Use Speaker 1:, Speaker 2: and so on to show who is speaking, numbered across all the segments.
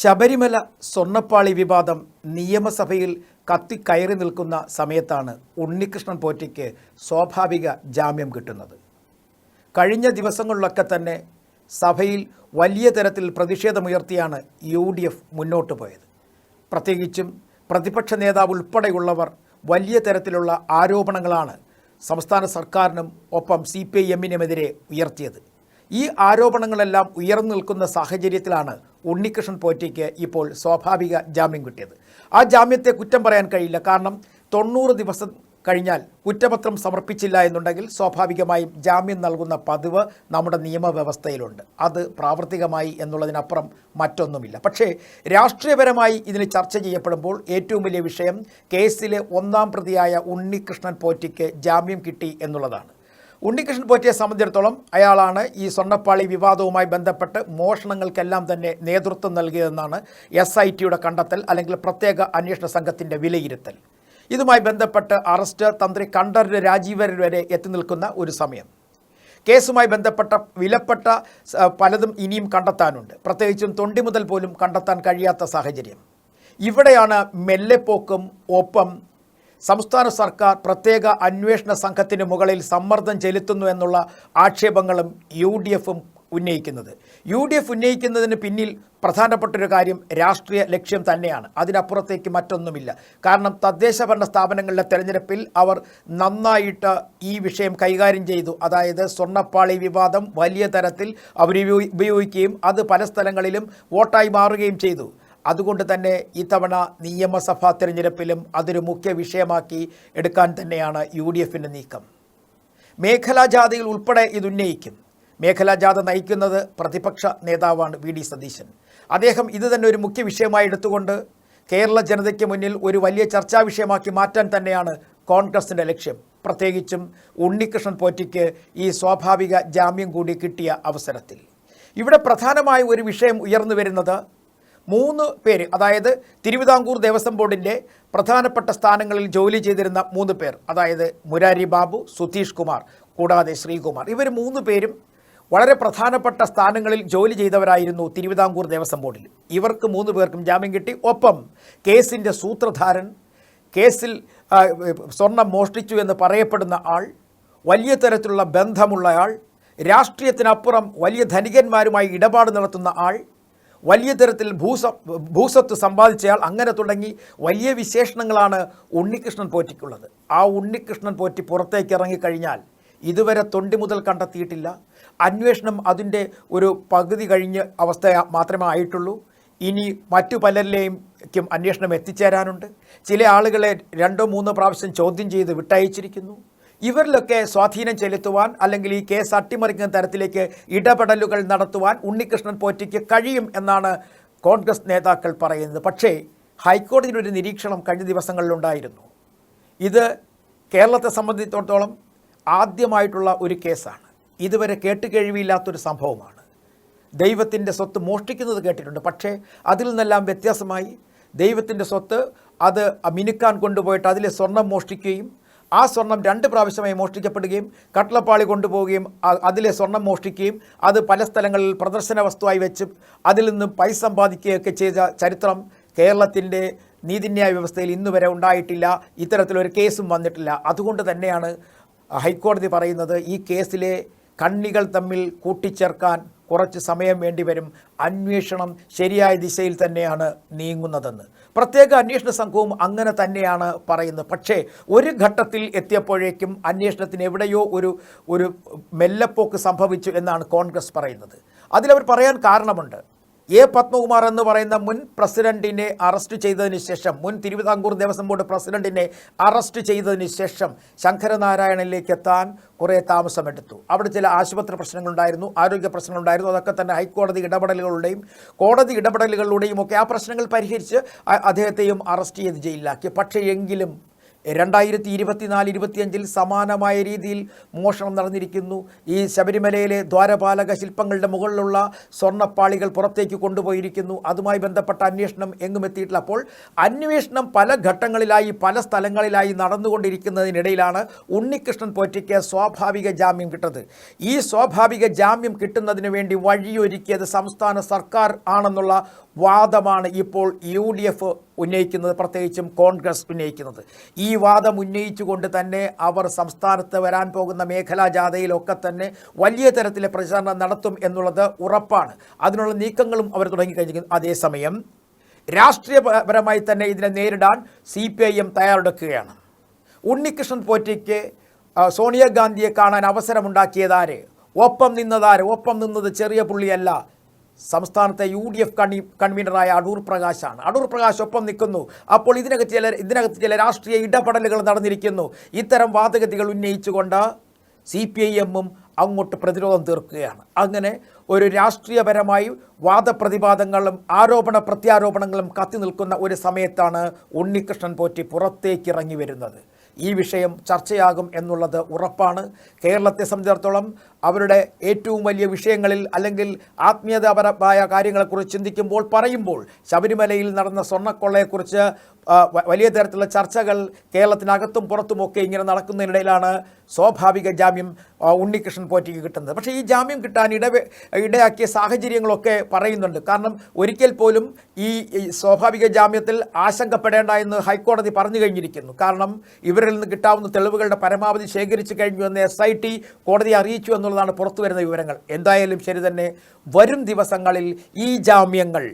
Speaker 1: ശബരിമല സ്വർണപ്പാളി വിവാദം നിയമസഭയിൽ കത്തിക്കയറി നിൽക്കുന്ന സമയത്താണ് ഉണ്ണികൃഷ്ണൻ പോറ്റിക്ക് സ്വാഭാവിക ജാമ്യം കിട്ടുന്നത്. കഴിഞ്ഞ ദിവസങ്ങളിലൊക്കെ തന്നെ സഭയിൽ വലിയ തരത്തിൽ പ്രതിഷേധമുയർത്തിയാണ് യു ഡി എഫ് മുന്നോട്ട് പോയത്. പ്രത്യേകിച്ചും പ്രതിപക്ഷ നേതാവ് ഉൾപ്പെടെയുള്ളവർ വലിയ തരത്തിലുള്ള ആരോപണങ്ങളാണ് സംസ്ഥാന സർക്കാരിനും ഒപ്പം സി പി ഐ എമ്മിനുമെതിരെ ഉയർത്തിയത്. ഈ ആരോപണങ്ങളെല്ലാം ഉയർന്നു നിൽക്കുന്ന സാഹചര്യത്തിലാണ് ഉണ്ണികൃഷ്ണൻ പോറ്റയ്ക്ക് ഇപ്പോൾ സ്വാഭാവിക ജാമ്യം കിട്ടിയത്. ആ ജാമ്യത്തെ കുറ്റം പറയാൻ കഴിയില്ല. കാരണം തൊണ്ണൂറ് ദിവസം കഴിഞ്ഞാൽ കുറ്റപത്രം സമർപ്പിച്ചില്ല എന്നുണ്ടെങ്കിൽ സ്വാഭാവികമായും ജാമ്യം നൽകുന്ന പതിവ് നമ്മുടെ നിയമവ്യവസ്ഥയിലുണ്ട്. അത് പ്രാവർത്തികമായി എന്നുള്ളതിനപ്പുറം മറ്റൊന്നുമില്ല. പക്ഷേ രാഷ്ട്രീയപരമായി ഇതിന് ചർച്ച ചെയ്യപ്പെടുമ്പോൾ ഏറ്റവും വലിയ വിഷയം കേസിലെ ഒന്നാം പ്രതിയായ ഉണ്ണികൃഷ്ണൻ പോറ്റിക്ക് ജാമ്യം കിട്ടി എന്നുള്ളതാണ്. ഉണ്ണികൃഷ്ണൻ പോറ്റിയെ സംബന്ധിച്ചിടത്തോളം അയാളാണ് ഈ സ്വർണപ്പാളി വിവാദവുമായി ബന്ധപ്പെട്ട് മോഷണങ്ങൾക്കെല്ലാം തന്നെ നേതൃത്വം നൽകിയതെന്നാണ് എസ് ഐ ടിയുടെ കണ്ടെത്തൽ അല്ലെങ്കിൽ പ്രത്യേക അന്വേഷണ സംഘത്തിന്റെ വിലയിരുത്തൽ. ഇതുമായി ബന്ധപ്പെട്ട് അറസ്റ്റ് തന്ത്രി കണ്ഠരര് രാജീവരൻ വരെ എത്തി നിൽക്കുന്ന ഒരു സമയം. കേസുമായി ബന്ധപ്പെട്ട വിലപ്പെട്ട പലതും ഇനിയും കണ്ടെത്താനുണ്ട്. പ്രത്യേകിച്ചും തൊണ്ടി മുതൽ പോലും കണ്ടെത്താൻ കഴിയാത്ത സാഹചര്യം. ഇവിടെയാണ് മെല്ലെപ്പോക്കും ഒപ്പം സംസ്ഥാന സർക്കാർ പ്രത്യേക അന്വേഷണ സംഘത്തിന് മുകളിൽ സമ്മർദ്ദം ചെലുത്തുന്നു എന്നുള്ള ആക്ഷേപങ്ങളും യു ഡി എഫും ഉന്നയിക്കുന്നത്. യു ഡി എഫ് ഉന്നയിക്കുന്നതിന് പിന്നിൽ പ്രധാനപ്പെട്ടൊരു കാര്യം രാഷ്ട്രീയ ലക്ഷ്യം തന്നെയാണ്. അതിനപ്പുറത്തേക്ക് മറ്റൊന്നുമില്ല. കാരണം തദ്ദേശ ഭരണ സ്ഥാപനങ്ങളിലെ തെരഞ്ഞെടുപ്പിൽ അവർ നന്നായിട്ട് ഈ വിഷയം കൈകാര്യം ചെയ്തു. അതായത് സ്വർണപ്പാളി വിവാദം വലിയ തരത്തിൽ അവർ ഉപയോഗിക്കുകയും അത് പല സ്ഥലങ്ങളിലും വോട്ടായി മാറുകയും ചെയ്തു. അതുകൊണ്ട് തന്നെ ഇത്തവണ നിയമസഭാ തിരഞ്ഞെടുപ്പിലും അതൊരു മുഖ്യ വിഷയമാക്കി എടുക്കാൻ തന്നെയാണ് യു ഡി എഫിന്റെ നീക്കം. മേഖലാ ജാഥയിൽ ഉൾപ്പെടെ ഇതുന്നയിക്കും മേഖലാ ജാഥ നയിക്കുന്നത് പ്രതിപക്ഷ നേതാവാണ് വി ഡി സതീശൻ. അദ്ദേഹം ഇത് തന്നെ ഒരു മുഖ്യ വിഷയമായി എടുത്തുകൊണ്ട് കേരള ജനതയ്ക്ക് മുന്നിൽ ഒരു വലിയ ചർച്ചാ വിഷയമാക്കി മാറ്റാൻ തന്നെയാണ് കോൺഗ്രസിന്റെ ലക്ഷ്യം. പ്രത്യേകിച്ചും ഉണ്ണികൃഷ്ണൻ പോറ്റിക്ക് ഈ സ്വാഭാവിക ജാമ്യം കൂടി കിട്ടിയ അവസരത്തിൽ. ഇവിടെ പ്രധാനമായ ഒരു വിഷയം ഉയർന്നു വരുന്നത് മൂന്ന് പേര് അതായത് തിരുവിതാംകൂർ ദേവസ്വം ബോർഡിന്റെ പ്രധാനപ്പെട്ട സ്ഥാനങ്ങളിൽ ജോലി ചെയ്തിരുന്ന മൂന്ന് പേർ അതായത് മുരാരി ബാബു സുധീഷ് കുമാർ കൂടാതെ ശ്രീകുമാർ. ഇവർ മൂന്ന് പേരും വളരെ പ്രധാനപ്പെട്ട സ്ഥാനങ്ങളിൽ ജോലി ചെയ്തവരായിരുന്നു തിരുവിതാംകൂർ ദേവസ്വം ബോർഡിൽ. ഇവർക്ക് മൂന്ന് പേർക്കും ജാമ്യം കിട്ടി. ഒപ്പം കേസിന്റെ സൂത്രധാരൻ കേസിൽ സ്വർണം മോഷ്ടിച്ചു എന്ന് പറയപ്പെടുന്ന ആൾ വലിയ തരത്തിലുള്ള ബന്ധമുള്ള ആൾ രാഷ്ട്രീയത്തിനപ്പുറം വലിയ ധനികന്മാരുമായി ഇടപാട് നടത്തുന്ന ആൾ വലിയ തരത്തിൽ ഭൂസ ഭൂസ്വത്ത് സമ്പാദിച്ചയാൾ അങ്ങനെ തുടങ്ങി വലിയ വിശേഷണങ്ങളാണ് ഉണ്ണികൃഷ്ണൻ പോറ്റിക്കുള്ളത്. ആ ഉണ്ണികൃഷ്ണൻ പോറ്റി പുറത്തേക്ക് ഇറങ്ങിക്കഴിഞ്ഞാൽ ഇതുവരെ തൊണ്ടി മുതൽ കണ്ടെത്തിയിട്ടില്ല. അന്വേഷണം അതിന്റെ ഒരു പകുതി കഴിഞ്ഞ അവസ്ഥ മാത്രമേ ആയിട്ടുള്ളൂ. ഇനി മറ്റു പലരിലേക്കും അന്വേഷണം എത്തിച്ചേരാനുണ്ട്. ചില ആളുകളെ രണ്ടോ മൂന്നോ പ്രാവശ്യം ചോദ്യം ചെയ്ത് വിട്ടയച്ചിരിക്കുന്നു. ഇവരിലൊക്കെ സ്വാധീനം ചെലുത്തുവാൻ അല്ലെങ്കിൽ ഈ കേസ് അട്ടിമറിക്കുന്ന തരത്തിലേക്ക് ഇടപെടലുകൾ നടത്തുവാൻ ഉണ്ണികൃഷ്ണൻ പോറ്റയ്ക്ക് കഴിയും എന്നാണ് കോൺഗ്രസ് നേതാക്കൾ പറയുന്നത്. പക്ഷേ ഹൈക്കോടതിയുടെ ഒരു നിരീക്ഷണം കഴിഞ്ഞ ദിവസങ്ങളിലുണ്ടായിരുന്നു. ഇത് കേരളത്തെ സംബന്ധിച്ചിടത്തോളം ആദ്യമായിട്ടുള്ള ഒരു കേസാണ്. ഇതുവരെ കേട്ടുകഴിവില്ലാത്തൊരു സംഭവമാണ്. ദൈവത്തിന്റെ സ്വത്ത് മോഷ്ടിക്കുന്നത് കേട്ടിട്ടുണ്ട്. പക്ഷേ അതിൽ നിന്നെല്ലാം വ്യത്യാസമായി ദൈവത്തിന്റെ സ്വത്ത് അത് മിനുക്കാൻ കൊണ്ടുപോയിട്ട് അതിലെ സ്വർണം മോഷ്ടിക്കുകയും ആ സ്വർണം രണ്ട് പ്രാവശ്യമായി മോഷ്ടിക്കപ്പെടുകയും കട്ടളപ്പാളി കൊണ്ടുപോവുകയും അതിലെ സ്വർണം മോഷ്ടിക്കുകയും അത് പല സ്ഥലങ്ങളിൽ പ്രദർശന വസ്തുവായി വെച്ച് അതിൽ നിന്ന് പൈസ സമ്പാദിക്കുകയൊക്കെ ചെയ്ത ചരിത്രം കേരളത്തിന്റെ നീതിന്യായ വ്യവസ്ഥയിൽ ഇന്നു വരെ ഉണ്ടായിട്ടില്ല. ഇത്തരത്തിലൊരു കേസും വന്നിട്ടില്ല. അതുകൊണ്ട് തന്നെയാണ് ഹൈക്കോടതി പറയുന്നത് ഈ കേസിലെ കണ്ണികൾ തമ്മിൽ കൂട്ടിച്ചേർക്കാൻ കുറച്ച് സമയം വേണ്ടി വരും. അന്വേഷണം ശരിയായ ദിശയിൽ തന്നെയാണ് നീങ്ങുന്നതെന്ന്. പ്രത്യേക അന്വേഷണ സംഘവും അങ്ങനെ തന്നെയാണ് പറയുന്നത്. പക്ഷേ ഒരു ഘട്ടത്തിൽ എത്തിയപ്പോഴേക്കും അന്വേഷണത്തിന് എവിടെയോ ഒരു ഒരു മെല്ലപ്പോക്ക് സംഭവിച്ചു എന്നാണ് കോൺഗ്രസ് പറയുന്നത്. അതിലവർ പറയാൻ കാരണമുണ്ട്. എ പത്മകുമാർ എന്ന് പറയുന്ന മുൻ പ്രസിഡന്റിനെ അറസ്റ്റ് ചെയ്തതിന് ശേഷം മുൻ തിരുവിതാംകൂർ ദേവസ്വം ബോർഡ് പ്രസിഡന്റിനെ അറസ്റ്റ് ചെയ്തതിന് ശേഷം ശങ്കരനാരായണനിലേക്ക് എത്താൻ കുറേ താമസമെടുത്തു അവിടെ ചില ആശുപത്രി പ്രശ്നങ്ങളുണ്ടായിരുന്നു ആരോഗ്യ പ്രശ്നങ്ങളുണ്ടായിരുന്നു. അതൊക്കെ തന്നെ ഹൈക്കോടതി ഇടപെടലുകളുടെയും കോടതി ഇടപെടലുകളുടെയും ഒക്കെ ആ പ്രശ്നങ്ങൾ പരിഹരിച്ച് അദ്ദേഹത്തെയും അറസ്റ്റ് ചെയ്ത് ജയിലിലാക്കി. പക്ഷേ എങ്കിലും രണ്ടായിരത്തി ഇരുപത്തിനാല് ഇരുപത്തിയഞ്ചിൽ സമാനമായ രീതിയിൽ മോഷണം നടന്നിരിക്കുന്നു. ഈ ശബരിമലയിലെ ദ്വാരപാലക ശില്പങ്ങളുടെ മുകളിലുള്ള സ്വർണപ്പാളികൾ പുറത്തേക്ക് കൊണ്ടുപോയിരിക്കുന്നു. അതുമായി ബന്ധപ്പെട്ട അന്വേഷണം എങ്ങും എത്തിയിട്ടില്ല. അപ്പോൾ അന്വേഷണം പല ഘട്ടങ്ങളിലായി പല സ്ഥലങ്ങളിലായി നടന്നുകൊണ്ടിരിക്കുന്നതിനിടയിലാണ് ഉണ്ണികൃഷ്ണൻ പോറ്റയ്ക്ക് സ്വാഭാവിക ജാമ്യം കിട്ടുന്നത് ഈ സ്വാഭാവിക ജാമ്യം കിട്ടുന്നതിന് വേണ്ടി വഴിയൊരുക്കിയത് സംസ്ഥാന സർക്കാർ ആണെന്നുള്ള വാദമാണ് ഇപ്പോൾ യു ഡി എഫ് ഉന്നയിക്കുന്നത് പ്രത്യേകിച്ചും കോൺഗ്രസ് ഉന്നയിക്കുന്നത്. ഈ വാദം ഉന്നയിച്ചുകൊണ്ട് തന്നെ അവർ സംസ്ഥാനത്ത് വരാൻ പോകുന്ന മേഖലാ ജാഥയിലൊക്കെ തന്നെ വലിയ തരത്തിലെ പ്രചാരണം നടത്തും എന്നുള്ളത് ഉറപ്പാണ്. അതിനുള്ള നീക്കങ്ങളും അവർ തുടങ്ങിക്കഴിഞ്ഞിരിക്കുന്നു. അതേസമയം രാഷ്ട്രീയപരമായി തന്നെ ഇതിനെ നേരിടാൻ സി പി ഐ എം തയ്യാറെടുക്കുകയാണ്. ഉണ്ണികൃഷ്ണൻ പോറ്റിക്ക് ആ, സോണിയാഗാന്ധിയെ കാണാൻ അവസരമുണ്ടാക്കിയതാര് ഒപ്പം നിന്നതാര് ഒപ്പം നിന്നത് ചെറിയ പുള്ളിയല്ല. സംസ്ഥാനത്തെ യു ഡി എഫ് കൺവീ കൺവീനറായ അടൂർ പ്രകാശാണ്. അടൂർ പ്രകാശ് ഒപ്പം നിൽക്കുന്നു. അപ്പോൾ ഇതിനകത്ത് ചില ഇതിനകത്ത് ചില രാഷ്ട്രീയ ഇടപെടലുകൾ നടന്നിരിക്കുന്നു. ഇത്തരം വാദഗതികൾ ഉന്നയിച്ചുകൊണ്ട് സി പി ഐ എമ്മും അങ്ങോട്ട് പ്രതിരോധം തീർക്കുകയാണ്. അങ്ങനെ ഒരു രാഷ്ട്രീയപരമായി വാദപ്രതിവാദങ്ങളും ആരോപണ പ്രത്യാരോപണങ്ങളും കത്തി നിൽക്കുന്ന ഒരു സമയത്താണ് ഉണ്ണികൃഷ്ണൻ പോറ്റി പുറത്തേക്കിറങ്ങി വരുന്നത്. ഈ വിഷയം ചർച്ചയാകും എന്നുള്ളത് ഉറപ്പാണ്. കേരളത്തെ സംബന്ധിച്ചിടത്തോളം അവരുടെ ഏറ്റവും വലിയ വിഷയങ്ങളിൽ അല്ലെങ്കിൽ ആത്മീയതാപരമായ കാര്യങ്ങളെക്കുറിച്ച് ചിന്തിക്കുമ്പോൾ പറയുമ്പോൾ ശബരിമലയിൽ നടന്ന സ്വർണക്കൊള്ളയെക്കുറിച്ച് വലിയ തരത്തിലുള്ള ചർച്ചകൾ കേരളത്തിനകത്തും പുറത്തുമൊക്കെ ഇങ്ങനെ നടക്കുന്നതിനിടയിലാണ് സ്വാഭാവിക ജാമ്യം ഉണ്ണികൃഷ്ണൻ പോറ്റിക്ക് കിട്ടുന്നത്. പക്ഷേ ഈ ജാമ്യം കിട്ടാൻ ഇട ഇടയാക്കിയ സാഹചര്യങ്ങളൊക്കെ പറയുന്നുണ്ട്. കാരണം ഒരിക്കൽ പോലും ഈ സ്വാഭാവിക ജാമ്യത്തിൽ ആശങ്കപ്പെടേണ്ട എന്ന് ഹൈക്കോടതി പറഞ്ഞു കഴിഞ്ഞിരിക്കുന്നു. കാരണം ഇവരിൽ നിന്ന് കിട്ടാവുന്ന തെളിവുകളുടെ പരമാവധി ശേഖരിച്ചു കഴിഞ്ഞു എന്ന് എസ് ഐ ടി കോടതിയെ അറിയിച്ചു എന്നുള്ളതാണ് പുറത്തു വരുന്ന വിവരങ്ങൾ. എന്തായാലും ശരി തന്നെ വരും ദിവസങ്ങളിൽ ഈ ജാമ്യങ്ങൾ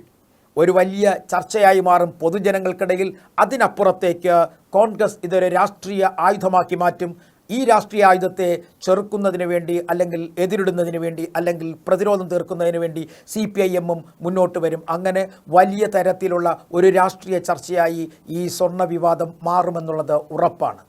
Speaker 1: ഒരു വലിയ ചർച്ചയായി മാറും പൊതുജനങ്ങൾക്കിടയിൽ. അതിനപ്പുറത്തേക്ക് കോൺഗ്രസ് ഇതൊരു രാഷ്ട്രീയ ആയുധമാക്കി മാറ്റും. ഈ രാഷ്ട്രീയ ആയുധത്തെ ചെറുക്കുന്നതിന് വേണ്ടി അല്ലെങ്കിൽ എതിരിടുന്നതിന് വേണ്ടി അല്ലെങ്കിൽ പ്രതിരോധം തീർക്കുന്നതിന് വേണ്ടി സി പി ഐ എമ്മും മുന്നോട്ട് വരും. അങ്ങനെ വലിയ തരത്തിലുള്ള ഒരു രാഷ്ട്രീയ ചർച്ചയായി ഈ സ്വർണ വിവാദം മാറുമെന്നുള്ളത് ഉറപ്പാണ്.